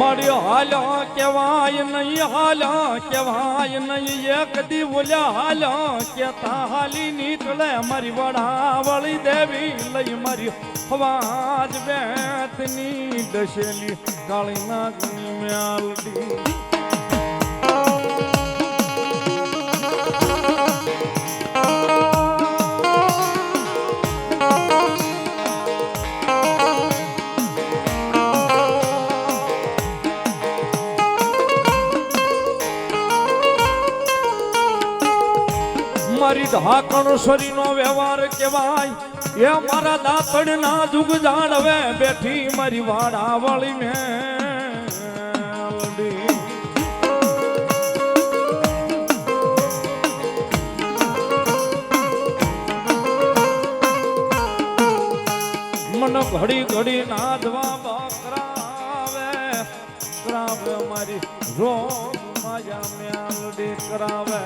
મળ્યો હાલો કેવાય નહીં, હાલો કેવાય નહીં. એક દી બોલ્યા હાલો કે તા હાલી નીકળે મારી વડાવળી દેવી, લઈ મારી હવાજ વેતની દશેલી કાળી નાગની મ્યાલડી ઢાકણેશ્વરી નો વ્યવહાર કેવાય એ મારા દાતણ ના જુગ જાણવે બેઠી મારી વાડા વળી મે મન ઘડી ઘડી નાદવા બકરાવે. કરાવે મારી રોજ માયા મેલડી કરાવે.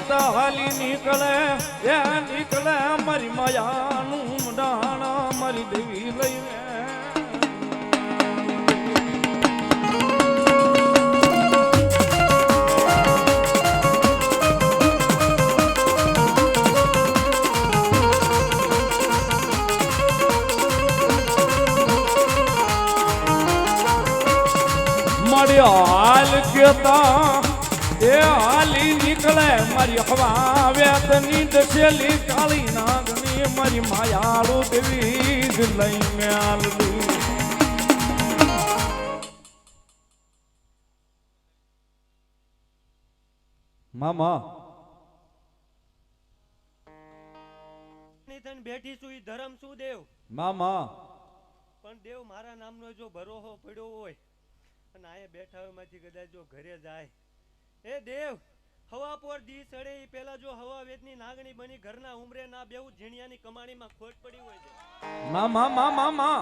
કે હાલી નીકળે એ નીકળે મારી માયાનું ડાણ મારી દેવી લઈને મળ્યો હાલ કેતા એ હાલી નીકળે મારી હવા વેતની દશેલી કાળી નાગની મારી માયાળુ દેવી જ લઈ મ્યાલડી મામા. બેઠી છું ઈ ધરમ શું દેવ? મામા. પણ દેવ મારા નામનો જો ભરોહો પડ્યો હોય અને આયા બેઠા હોયમાંથી કદાચ જો ઘરે જાય. એ દેવ, હવા પર દી સડે એ પેલા જો હવા વેદની નાગણી બની, ઘરના ઉમરે ના બેવું ઝીણિયાની કમાણીમાં ખોટ પડી હોય છે. મામા મામા મામા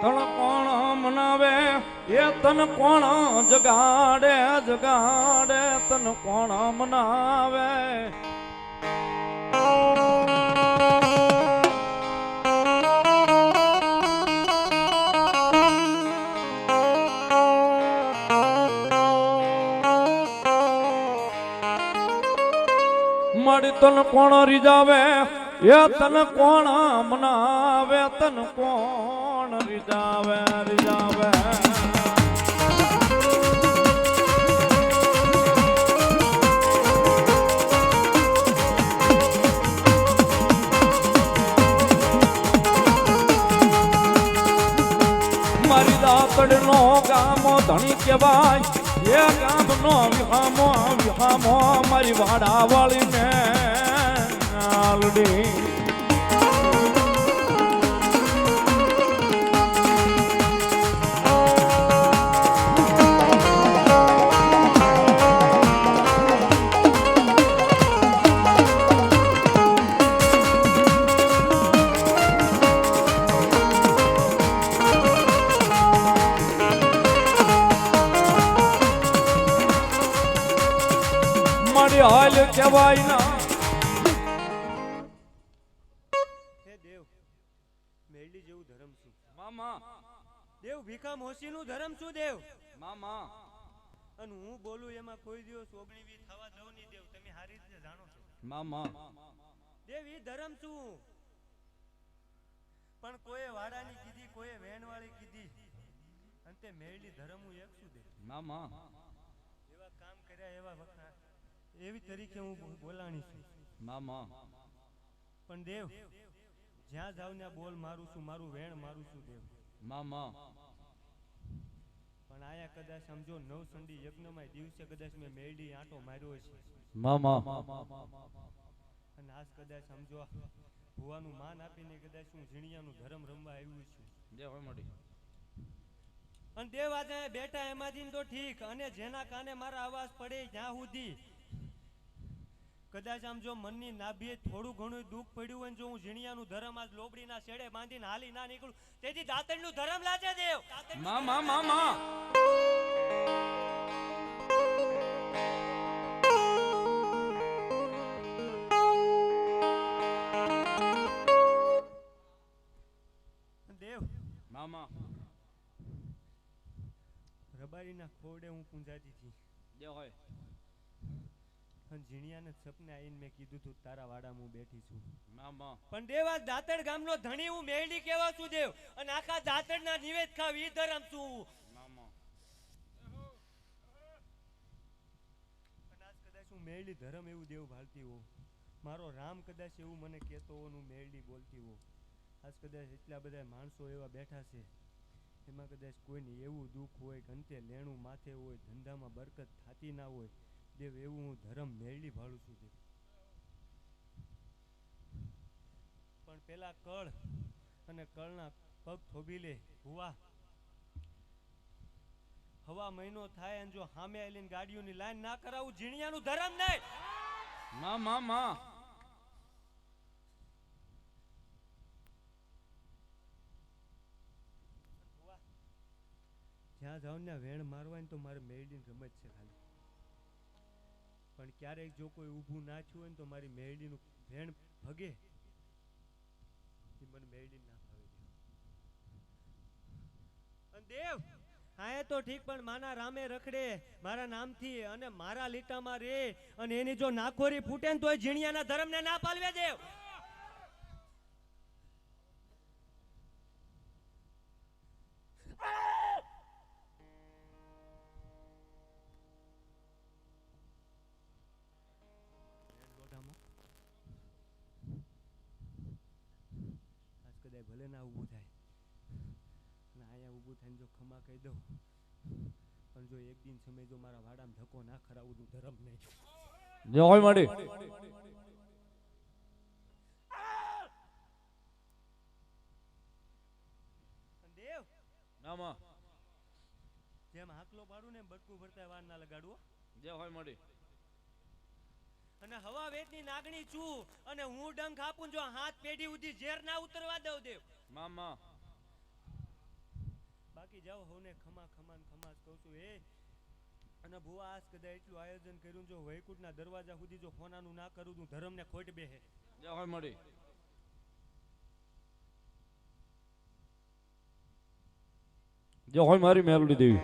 તણ કોણ મનાવે? એ તન કોણ જગાડે જગાડે તન કોણ મનાવે? તન કોણ રીજાવે? એ તન કોણ મનાવે? તન કોણ રીજાવે? રીજાવે. મારી દાતડ નો ગામો ધણી કહેવાય. એ ગામ નો વિહામો વિહામો મારી વાડા વાળી દેવ. મામા. અને હું બોલું એમાં કોઈ દિવસ ઓગણી વી થવા દઉં નહીં દેવ. તમે સારી રીતે જાણો છો. મામા. દેવ એ ધર્મ છું પણ કોઈએ વાડાની કીધી કોઈએ વેણવાળી કીધી. અને તે મેળડી ધરમ હું એક શું દે મામા. એવા કામ કર્યા એવા વખરા એવી તરીકે હું બોલાણી છું. મામા. પણ દેવ જ્યાં જાવ ને બોલ મારું છું મારું વેણ મારું છું દેવ. મામા. પણ આયા કદાચ સમજો નવ સંડી યજ્ઞમાં દિવસે કદાચ મેં મેળી આંટો માર્યો છે. મામા અને આજ કદાચ સમજો ભુવાનું માન આપીને કદાચ હું ઝીણિયાનું ધર્મ રમવા આવ્યું છું. જે હોય મોટી અને દેવ આજે બેટા એમાંથી તો ઠીક અને જેના કાને મારા અવાજ પડે જ્યાં સુધી કદાચ આમ જો મનની નાભીએ થોડું ઘણું દુઃખ પડ્યું હોય જો હું ઝીણિયાનું ધરમ આજ લોબડીના શેડે બાંધીને હાલી ના નીકળું તેથી દાતણનું ધરમ લાજે દેવ. દાતણનું માં માં માં માં. મામા રબારીના ખોડે હું પૂંજાતી હતી જે હોય. અને ઝીણિયાને સપને આવીને મેં કીધું તું તારા વાડામાં હું બેઠી છું. મામા પણ દેવા આ દાતણ ગામનો ધણી હું મેળી કેવા છું દેવ. અને આખા દાતણના નિવેદ ખાવ ઈ ધરમ છું કદાચ હું મેળી ધરમ એવું દેવ ભાળતી હો મારો રામ કદાચ એવું મને કહેતો હો હું મેળી બોલતી હો આજ કદાચ એટલા બધા માણસો એવા બેઠા છે. એમાં કદાચ કોઈને એવું દુઃખ હોય કે લેણું માથે હોય ધંધામાં બરકત થાતી ના હોય. દેવ એવું હું ધરમ મેળવી ભાળું છું દેવ પણ પેલા કળ અને કળના પગ થોભી લે હુવા હવા મહિનો થાય અને જો સામે આવીને ગાડીઓની લાઈન ના કરાવું ઝીણિયાનું ધરમ નહીં. ના માં માં જ્યાં જાઉં ને વેણ મારવાની તો મારે મેળવીને રમત છે ખાલી. પણ ક્યારેક જો કોઈ ઊભું ના થયું હોય ને તો મારી મેરડીનું ભેણ ભગે. એ મને મેરડી ના દેવ અને દેવ હા તો ઠીક, પણ માના રામે રખડે મારા નામથી અને મારા લીટામાં રે અને એની જો નાખોરી ફૂટે ને તોય ઝીણિયાના ધર્મને ના પાલવે દેવ. ઊભું થઈને જો ખમા કહી દઉં. પણ જો એક દિન સમય જો મારા વાડામાં ધક્કો ના ખરાવું તો ધરમ નહીં. જો હોય માડી મામા જેમ હાકલો પાડું ને બટકું ભરતા વાર ના લગાડવું જે હોય માડી અને હવા વેદની નાગણી છું અને હું ડંખ આપું જો હાથ પેઢી ઉધી ઝેર ના ઉતરવા દઉં દેવ. મામા. બાકી જાઓ હોને ખમા ખમાન ખમા જ કહું છું એ અને ભુવા આજ કદાચ એટલું આયોજન કર્યું જો વૈકુંઠના દરવાજા સુધી જો હોનાનું ના કરું તું ધર્મને ખોટ બેહે. જે હોય માડી. હોય મારી મેલડી દેવી.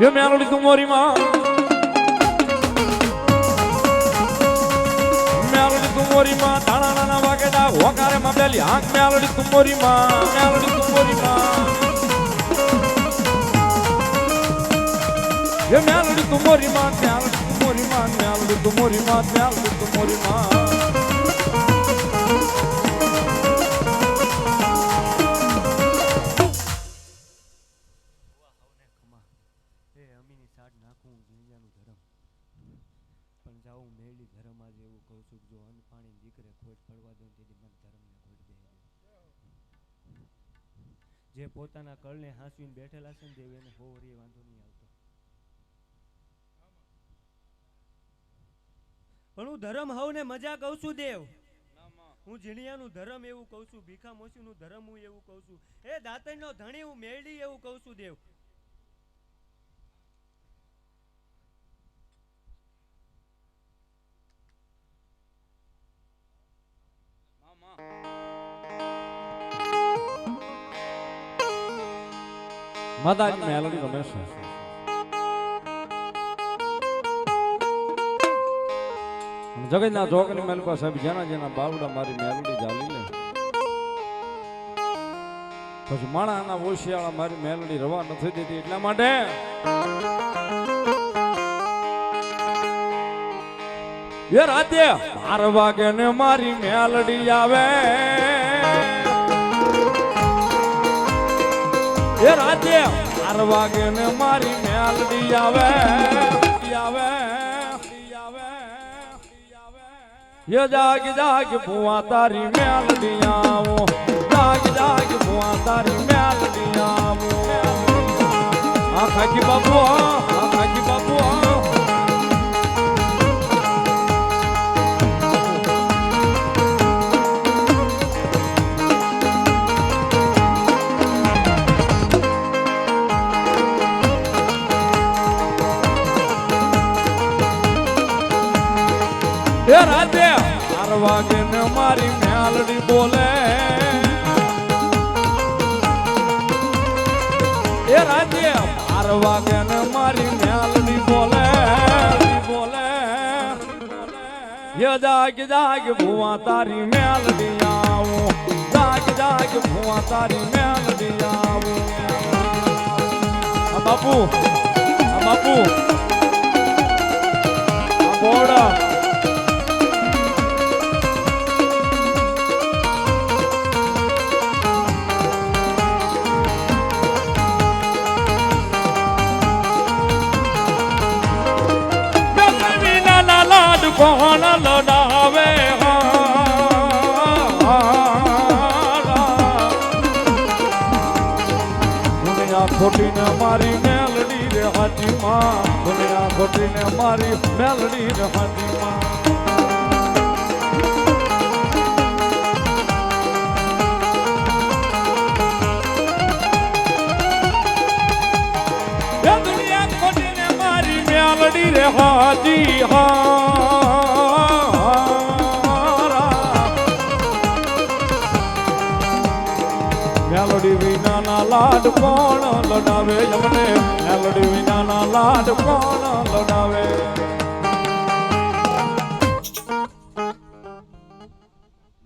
જો મેલડી તું મોરી માં. મેલડી તું મોરી માં. દાણા નાના વાગેડા હોકારે માં બેલી આંખ મેલડી તું મોરી માં, મેલડી તું મોરી માં જે મેલડી તું મોરી માં, મેલડી તું પોતાના કળને હાંસવીને બેઠેલા છે ને દેવ એને હોવરીએ વાંધો નહીં આવતો. પણ હું ધરમ હવને મજા કહું છું, દેવ. હું ઝીણિયાનું ધરમ એવું કહું છું ભીખા મોસીનું ધરમ હું એવું કહું છું. એ દાતણનો ધણી હું મેળડી એવું કહું છું, દેવ. માતાજી મેલડી છે. જગતના જોગની મેલકો સાહેબ જેના જેના બાવડા મારી મેલડી ચાલી લે. પછી માણાના ઓશિયાળા મારી મેલડી રવા નથી દેતી એટલા માટે એ રાતે બાર વાગે ને મારી મેલડી આવે. એ રાતે બાર વાગે ને મારી મેલડી આવે આવે એ જાગ જાગ ભુવા તારી મેલડી આવો. જાગ જાગ ભુવા તારી મેલડી આવો. આ ખાકી બાબુ આ ખાકી બાબુ મારી મ્યાલડી બોલે. એ રાજે માર વાગે ને મારી મ્યાલડી બોલે બોલે યે જાગ જાગ, ભુવા તારી મ્યાલડી આવું. જાગ જાગ, ભુવા તારી મ્યાલડી આવું. બાપુ બાપુ. બોડા કોણ લડાવે. દુનિયા ખોટીને મારી મેલડી રે હાથીમાં. દુનિયા ખોટીને મારી મેલડી રે હાથીમાં. દુનિયા ખોટીને મારી મેલડી રે હાજી લાડ કોણ લડાવે? અમને મેલડી વિનાના લાડ કોણ લડાવે?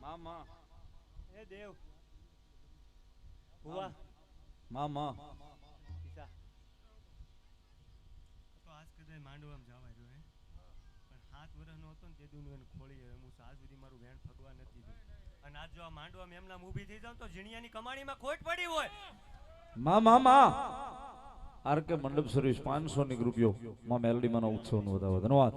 મામા. એ દેવ. હુવા મામા. પિતા તો આજ કદાચ માંડવામાં જવા રહ્યો હે. પણ સાત વર્ષનો હતો ને તે દુનું ખોળી રમું છું સુધી મારું વેણ ફગવા નથી અને આજ જો આ માંડવામાં એમના ઊભી થઈ જાઉં તો ઝીણિયાની કમાણીમાં ખોટ પડી હોય. મા મામા આર કે મંડપ સર્વિસ પાંચસો ની રૂપિયો. માં મેલડી માનો ઉત્સવ નો વધાવો ધન્યવાદ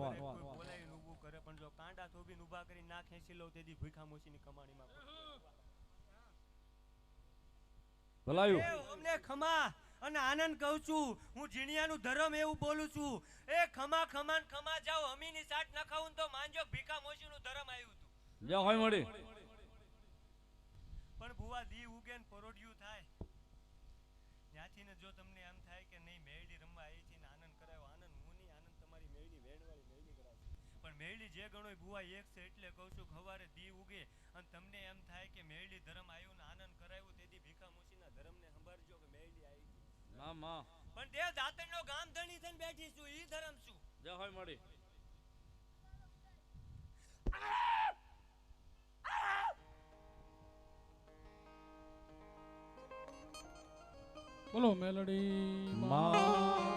ભલાયું અમને ખમા અને આનંદ કહું છું. હું ઝીણિયાનું ધર્મ એવું બોલું છું. એ ખમા ખમાન ખમા જાવ અમીની સાટ ન ને તો માંજો ભીખા મોચીનું ધર્મ આવ્યું હતું. જ્યાં હોય મળી પણ ભુવા દી ઉગે ને પરોઢિયું થાય ત્યાંથી જો તમને એમ થાય કે નહીં મેળી રમવા આવી છે આનંદ કરાયો આનંદ હું નહીં આનંદ તમારી મેળી વેણવાળી મેળી કરાવશે પણ મેળી જે ગણો ભુવા એક છે એટલે કહું છું ખવારે દી ઉગે અને તમને એમ થાય કે મેળી ધર્મ આવ્યું ને આનંદ કરાયું તેથી ભીખા મુસીના ધર્મને સંભાળજો કે મેળી આવી પણ તે દાતણનો ગામ ધણી થઈને બેઠી છું ઈ ધર્મ છું જય હોય મળી. બોલો મેલડી માં.